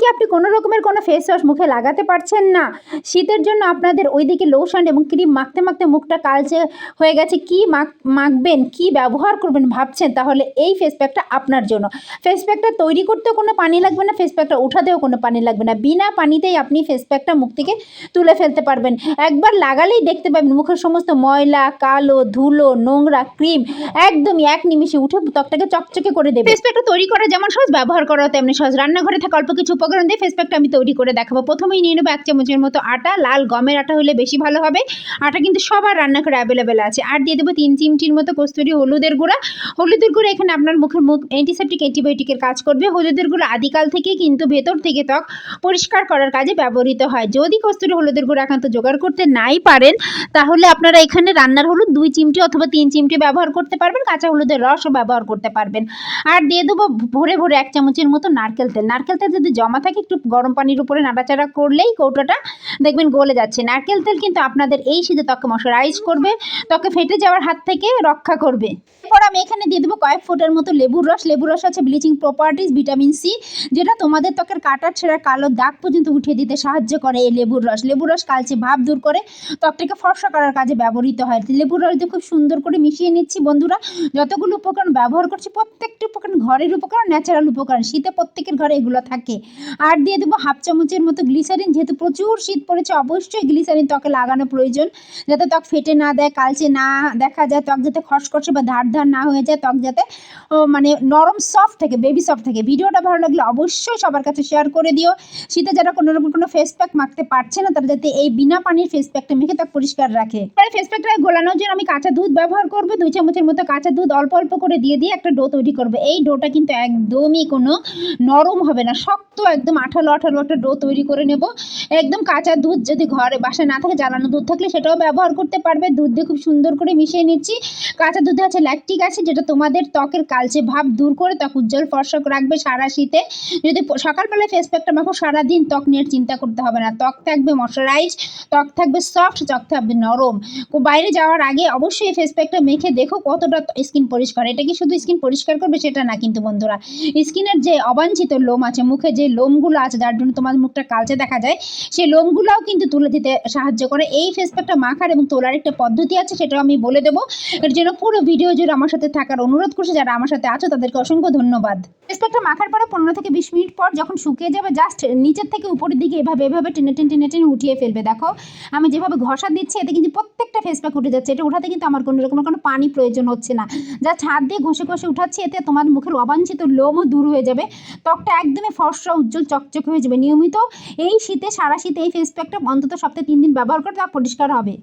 কি আপনি কোনো রকমের কোনো ফেস ওয়াশ মুখে লাগাতে পারছেন না? শীতের জন্য আপনাদের ওইদিকে লোশন এবং ক্রিম মাখতে মাখতে মুখটা কালচে হয়ে গেছে। কি মাখ, মাখবেন? কি ব্যবহার করবেন ভাবছেন? তাহলে এই ফেস প্যাকটা আপনার জন্য। ফেস প্যাকটা তৈরি করতেও কোনো পানি লাগবে না ফেস প্যাকটা উঠাতেও কোনো পানি লাগবে না। বিনা পানিতেই আপনি ফেস প্যাকটা মুখ থেকে তুলে ফেলতে পারবেন। একবার লাগালেই দেখতে পাবেন মুখের সমস্ত ময়লা, কালো, ধুলো, নোংরা ক্রিম একদমই এক নিমিষে উঠে ত্বকটাকে চকচকে করে দেবে। ফেস প্যাকটা তৈরি করা যেমন সহজ, ব্যবহার করা তেমনি সহজ। রান্নাঘরে থাকা অল্প কিছু উপকরণ দিয়ে ফেস প্যাকটা আমি তৈরি করে দেখাবো। প্রথমেই নিয়ে নেব এক চামচের মতো আটা, লাল গমের আটা হলে বেশি ভালো হবে। আটা কিন্তু সবার রান্নাঘরে অ্যাভেলেবেল আছে। আর দিয়ে দেবো তিন চিমটির মতো কস্তুরি হলুদের গুঁড়া। হলুদের গুঁড়া এখানে আপনার মুখের মুখ অ্যান্টিসেপটিক অ্যান্টিবায়োটিকের কাজ করবে। হলুদের গুঁড়া আদিকাল থেকে কিন্তু ভেতর থেকে ত্বক পরিষ্কার করার কাজে ব্যবহৃত হয়। যদি কস্তুরি হলুদের গুঁড়া একান্ত জোগাড় করতে নাই পারেন, তাহলে আপনারা এখানে রান্নার হলুদ দুই চিমটি অথবা তিন চিমটি ব্যবহার করতে পারবেন। কাঁচা হলুদের রসও ব্যবহার করতে পারবেন। আর দিয়ে দেবো ভরে ভরে এক চামচের মতো নারকেল তেল। নারকেল তেল যদি জমা থাকে একটু গরম পানির উপরে নাড়াচাড়া করলেই কৌটোটা দেখবেন গলে যাচ্ছে। নারকেল তেল কিন্তু আপনাদের এই শীতে ত্বকে মশারাইজ করবে, ত্বকে ফেটে যাওয়ার হাত থেকে রক্ষা করবে। এরপর আমি এখানে দিয়ে দেবো কয়েক ফোঁটার মতো লেবুর রস। লেবুর রস আছে ব্লিচিং প্রপার্টিস ভিটামিন সি যেটা তোমাদের ত্বকের কাটার ছেঁড়া কালো দাগ পর্যন্ত উঠিয়ে দিতে সাহায্য করে এই লেবুর রস। লেবুর রস কালচে ভাব দূর করে ত্বকটাকে ফর্সা করার কাজে ব্যবহৃত হয়। লেবুর রস দিয়ে খুব সুন্দর করে মিশিয়ে নিচ্ছি বন্ধুরা। যতগুলো উপকরণ ব্যবহার করছি, প্রত্যেকটি উপকরণ ঘরের উপকরণ ন্যাচারাল উপকরণ। শীতে প্রত্যেকের ঘরে এগুলো থাকে। আর দিয়ে দেবো হাফ চামচের মতো গ্লিসারিন যেহেতু প্রচুর শীত পড়েছে, অবশ্যই গ্লিসারিন ত্বকে লাগানো প্রয়োজন। যাতে ত্বক ফেটে না দেয়, কালচে না দেখা যায়, ত্বক যাতে খসখসে বা ধার ধার না হয়ে যায়, ত্বক যাতে মানে নরম সফট থাকে বেবি সফট থাকে। ভিডিওটা ভালো লাগলে অবশ্যই সবার কাছে শেয়ার করে দিও। শীতে যারা কোনো রকম কোনো ফেস প্যাক মাখতে পারছে না, তারা যাতে এই বিনা পানির ফেস প্যাকটা মেখে ত্বক পরিষ্কার রাখে। পরে ফেস প্যাকটা গোলানোর জন্য আমি কাঁচা দুধ ব্যবহার করব। দুই চামচের মতো কাঁচা দুধ অল্প অল্প করে দিয়ে দিয়ে একটা ডো তৈরি করব। এই ডোটা কিন্তু একদমই কোনো নরম হবে না, শক্ত একদম আঠালো আঠালো একটা ডো তৈরি করে নেব। একদম কাঁচা দুধ যদি ঘরে বাসায় না থাকে, জ্বালানো দুধ থাকলে সেটাও ব্যবহার করতে পারবে। দুধ দিয়ে খুব সুন্দর করে মিশিয়ে নিচ্ছি। কাঁচা দুধে আছে ল্যাকটিক আছে, যেটা তোমাদের ত্বকের কালচে ভাব দূর করে ত্বক উজ্জ্বল ফর্সক রাখবে সারা শীতে। যদি সকালবেলায় ফেস প্যাকটা মাখো, সারাদিন ত্বক নিয়ে চিন্তা করতে হবে না। ত্বক থাকবে ময়শ্চারাইজ ত্বক থাকবে সফট ত্বক থাকবে নরম। বাইরে যাওয়ার আগে অবশ্যই ফেস প্যাকটা মেখে দেখো কতটা স্কিন পরিষ্কার। এটা কি শুধু স্কিন পরিষ্কার করবে সেটা না কিন্তু বন্ধুরা। স্কিনের যে অবাঞ্ছিত লোম আছে, মুখে যে লোমগুলো আছে, যার জন্য তোমার মুখটা কালচে দেখা যায়, সেই লোমগুলোও কিন্তু তুলে দিতে সাহায্য করে। এই ফেস প্যাকটা মাখার এবং তোলার একটা পদ্ধতি আছে, সেটাও আমি বলে দেবো। এর জন্য পুরো ভিডিও জুড়ে আমার সাথে থাকার অনুরোধ করছি, যারা আমার সাথে আছো, তাদেরকে অসংখ্য ধন্যবাদ। ফেস প্যাকটা মাখার পরে পনেরো থেকে বিশ মিনিট পর যখন শুকিয়ে যাবে জাস্ট নিচের থেকে উপরের দিকে এভাবে এভাবে টেনে টেনে টেনে টেনে উঠিয়ে ফেলবে। দেখো, আমি যেভাবে ঘষা দিচ্ছি, এতে কিন্তু প্রত্যেকটা ফেস প্যাক উঠে যাচ্ছে। এটা উঠাতে কিন্তু আমার কোনো রকমের কোনো পানি প্রয়োজন হচ্ছে না। যা ছাদ দিয়ে ঘষে ঘষে উঠাচ্ছি, এতে তোমার মুখের অবাঞ্ছিত লোমও দূর হয়ে যাবে। ত্বকটা একদমই ফর্সা, উজ্জ্বল, চকচকে হয়ে যাবে। নিয়মিত এই শীতে, সারা শীতে এই ফেস প্যাকটা অন্তত সপ্তাহে তিন দিন ব্যবহার করে ত্বক পরিষ্কার হবে।